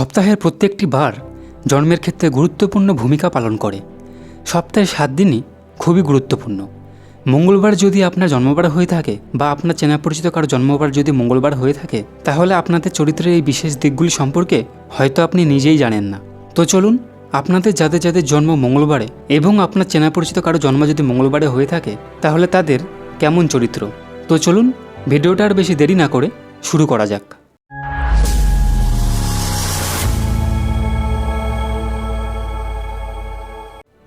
সপ্তাহের প্রত্যেকটি বার জন্মের ক্ষেত্রে গুরুত্বপূর্ণ ভূমিকা পালন করে। সপ্তাহে সাত দিনই খুবই গুরুত্বপূর্ণ। মঙ্গলবার যদি আপনার জন্মবার হয়ে থাকে বা আপনার চেনা পরিচিত কারও জন্মবার যদি মঙ্গলবার হয়ে থাকে, তাহলে আপনাদের চরিত্রের এই বিশেষ দিকগুলি সম্পর্কে হয়তো আপনি নিজেই জানেন না। তো চলুন, আপনাদের যাদের যাদের জন্ম মঙ্গলবারে এবং আপনার চেনা পরিচিত কারও জন্ম যদি মঙ্গলবারে হয়ে থাকে, তাহলে তাদের কেমন চরিত্র? তো চলুন, ভিডিওটা আর বেশি দেরি না করে শুরু করা যাক।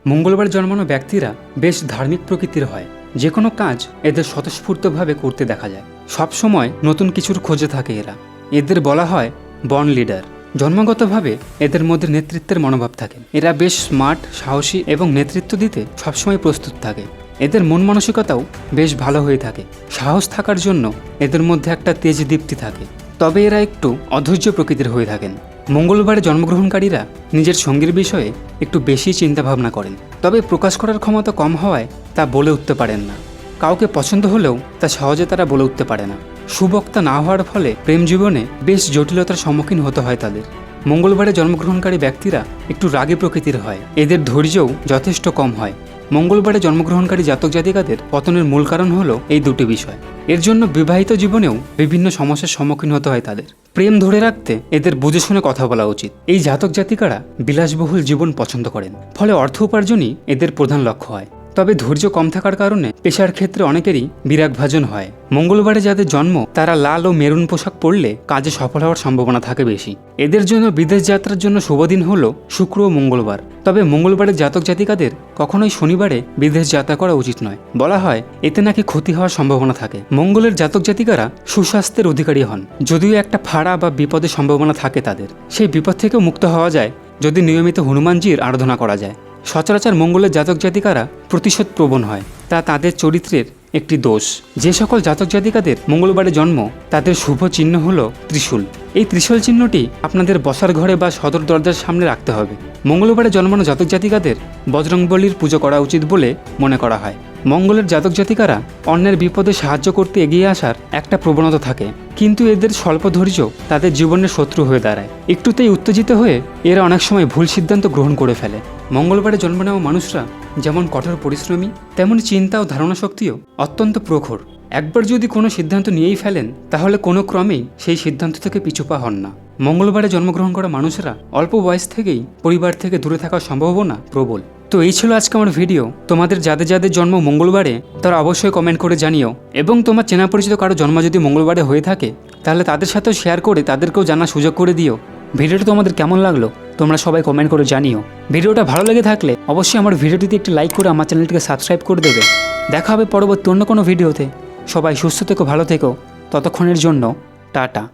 মঙ্গলবার জন্মানো ব্যক্তিরা বেশ ধার্মিক প্রকৃতির হয়। যে কোনো কাজ এদের স্বতঃস্ফূর্তভাবে করতে দেখা যায়। সব সময় নতুন কিছুর খোঁজে থাকে এরা। এদের বলা হয় বন লিডার। জন্মগতভাবে এদের মধ্যে নেতৃত্বের মনোভাব থাকে। এরা বেশ স্মার্ট, সাহসী এবং নেতৃত্ব দিতে সবসময় প্রস্তুত থাকে। এদের মন মানসিকতাও বেশ ভালো হয়ে থাকে। সাহস থাকার জন্য এদের মধ্যে একটা তেজ দীপ্তি থাকে। তবে এরা একটু অধৈর্য প্রকৃতির হয়ে থাকেন। মঙ্গলবারে জন্মগ্রহণকারীরা নিজের সঙ্গীর বিষয়ে একটু বেশি চিন্তাভাবনা করেন। তবে প্রকাশ করার ক্ষমতা কম হওয়ায় তা বলে উঠতে পারেন না। কাউকে পছন্দ হলেও তা সহজে তারা বলে উঠতে পারে না। সুবক্তা না হওয়ার ফলে প্রেম জীবনে বেশ জটিলতার সম্মুখীন হতে হয় তাদের। মঙ্গলবারে জন্মগ্রহণকারী ব্যক্তিরা একটু রাগী প্রকৃতির হয়। এদের ধৈর্যও যথেষ্ট কম হয়। মঙ্গলবারে জন্মগ্রহণকারী জাতক জাতিকাদের পতনের মূল কারণ হলো এই দুটি বিষয়। এর জন্য বিবাহিত জীবনেও বিভিন্ন সমস্যার সম্মুখীন হতে হয় তাদের। প্রেম ধরে রাখতে এদের বুঝে শুনে কথা বলা উচিত। এই জাতক জাতিকারা বিলাসবহুল জীবন পছন্দ করেন, ফলে অর্থ উপার্জনই এদের প্রধান লক্ষ্য হয়। তবে ধৈর্য কম থাকার কারণে পেশার ক্ষেত্রে অনেকেরই বিরাগভাজন হয়। মঙ্গলবারে যাদের জন্ম, তারা লাল ও মেরুন পোশাক পরলে কাজে সফল হওয়ার সম্ভাবনা থাকে বেশি। এদের জন্য বিদেশ যাত্রার জন্য শুভদিন হল শুক্র ও মঙ্গলবার। তবে মঙ্গলবারের জাতক জাতিকাদের কখনোই শনিবারে বিদেশ যাত্রা করা উচিত নয়। বলা হয়, এতে নাকি ক্ষতি হওয়ার সম্ভাবনা থাকে। মঙ্গলের জাতক জাতিকারা সুস্বাস্থ্যের অধিকারী হন। যদিও একটা ফাড়া বা বিপদের সম্ভাবনা থাকে তাদের। সেই বিপদ থেকেও মুক্ত হওয়া যায় যদি নিয়মিত হনুমানজির আরাধনা করা যায়। সচরাচর মঙ্গলের জাতক জাতিকারা প্রতিশোধ প্রবণ হয়, তা তাদের চরিত্রের একটি দোষ। যে সকল জাতক জাতিকাদের মঙ্গলবারে জন্ম, তাদের শুভ চিহ্ন হল ত্রিশূল। এই ত্রিশূল চিহ্নটি আপনাদের বসার ঘরে বা সদর দরজার সামনে রাখতে হবে। মঙ্গলবারে জন্মানো জাতক জাতিকাদের বজরংবলীর পুজো করা উচিত বলে মনে করা হয়। মঙ্গলের জাতক জাতিকারা অন্যের বিপদে সাহায্য করতে এগিয়ে আসার একটা প্রবণতা থাকে। কিন্তু এদের স্বল্প ধৈর্য তাদের জীবনের শত্রু হয়ে দাঁড়ায়। একটুতেই উত্তেজিত হয়ে এরা অনেক সময় ভুল সিদ্ধান্ত গ্রহণ করে ফেলে। মঙ্গলবারে জন্ম নেওয়া মানুষরা যেমন কঠোর পরিশ্রমী, তেমন চিন্তা ও ধারণা শক্তিও অত্যন্ত প্রখর। একবার যদি কোনো সিদ্ধান্ত নিয়েই ফেলেন, তাহলে কোনো ক্রমেই সেই সিদ্ধান্ত থেকে পিছুপা হন না। মঙ্গলবারে জন্মগ্রহণ করা মানুষরা অল্প বয়স থেকেই পরিবার থেকে দূরে থাকার সম্ভাবনা প্রবল। তো এই ছিল আজকে আমার ভিডিও। তোমাদের যাদের যাদের জন্ম মঙ্গলবারে, তারা অবশ্যই কমেন্ট করে জানিও। এবং তোমার চেনা পরিচিত কারও জন্ম যদি মঙ্গলবারে হয়ে থাকে, তাহলে তাদের সাথেও শেয়ার করে তাদেরকেও জানার সুযোগ করে দিও। ভিডিওটা তোমাদের কেমন লাগল, তোমরা সবাই কমেন্ট করে জানিও। ভিডিওটা ভালো লেগে থাকলে অবশ্যই আমার ভিডিওটিতে একটি লাইক করে আমার চ্যানেলটিকে সাবস্ক্রাইব করে দেবে। দেখা হবে পরবর্তী অন্য কোনো ভিডিওতে। সবাই সুস্থ থেকো ভালো থেকো। ততক্ষণের জন্য টাটা।